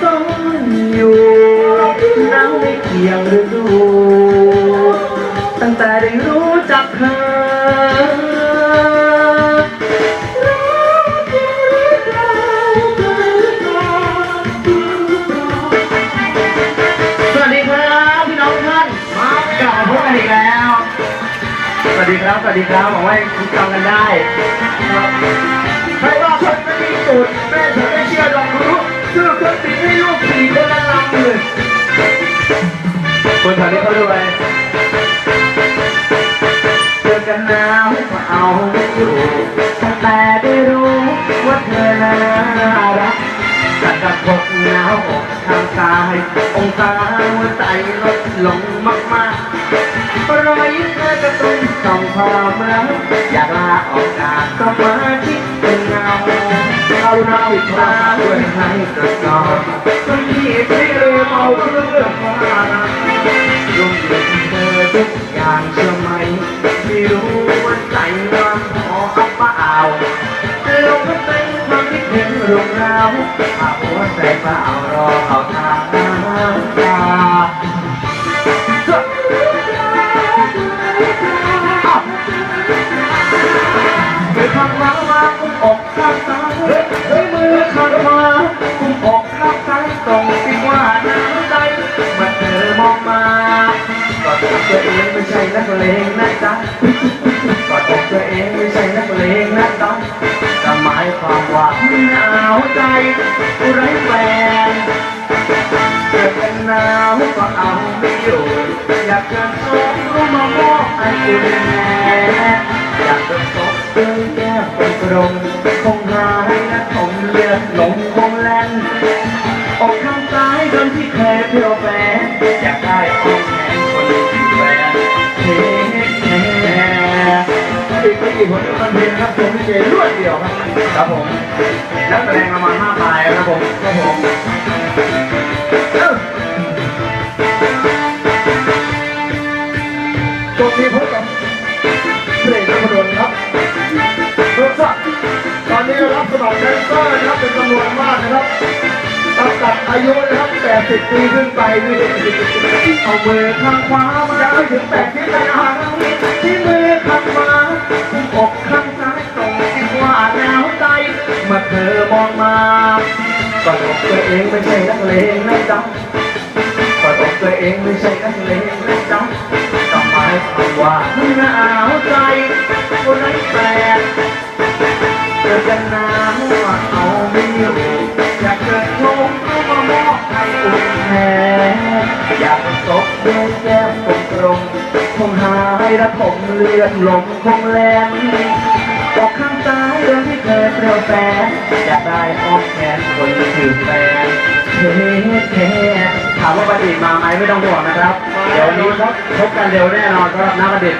ซ่อนอยู่หนาวในเคียงฤดูตั้งแต่ได้รู้จักเธอสวัสดีครับพี่น้องทุกท่านมากลับมาพบกันอีกแล้ว สวัสดีครับ สวัสดีครับหวังว่าคุณจำกันได้ ใครว่าคนไม่มีสูตรแม่ฉันไม่เชื่อหรอกรู้ รักจะดกับพกหนาวอกทางกายองศาหัวใจลดลงมากๆรอยยิ้มเธอจะตุ้นส่องความรักอยากลาออกจากสมาธิเป็นเงาเอาเราอีกครั้งด้วยให้กระสอ หากหัวใจเปล่ารอเขาทางน้ำตามือข้างหลังมากุมอกข้างซ้ายเฮ้ยมือข้างมากุมอกข้างซ้ายตรงที่ว่าน้ำใจเมื่อเธอมองมาก็ตอบตัวเองไม่ใช่นักเลงนะจ๊ะก็ตอบตัวเองไม่ใช่นักเลงนะจ๊ะก็หมายความว่านาวใจไร้แฟนจะเป็นหนาวก็เอาไม่อยู่อยากจะส่งรู้มามอบให้คุณแม่อยากจะสบเตือนแก้วเป็นกรงคงหายและคงเลือดหลงคงแล่นอกข้างซ้ายโดนที่เคยเที่ยวแฟน ที่ผลมันเพลงครับผมเจรวดเดียวครับครับผมนักแสดงประมาณห้าปลายครับผมครับผมจบที่พบกับเพลงนพดลครับทดสอบตอนนี้รับสมัครแดนเซอร์นะครับเป็นจำนวนมากนะครับตัดตัดอายุนะครับ80 ปีขึ้นไปนี่เอามือข้างขวามาไม่ถึง80แต่หางที่มือ ก็ตกตัวเองไม่ใช่นักเลงนะจ๊ะก็ตกตัวเองไม่ใช่นักเลงนะจ๊ะก็หมายความว่าหนาวใจคนไร้แฟนเจอกันนานว่าเอาไม่อยู่อยากเกิดโชครู้มามอบให้อุ่นแท้อยากตบด้วยแก้มตรงตรงคงหายและผมเลือดลมคงแรงบอกข้า งซ้ายเรื่องที่เคยเปรียวแฟนอยากได้อ้อมแขนคนถือแฟนเท่เท่ถามว่าบัณฑิตมาไหมไม่ต้องห่วงนะครับ เดี๋ยวนี้พบกันเร็วแน่นอนสำหรับนักบัณฑิต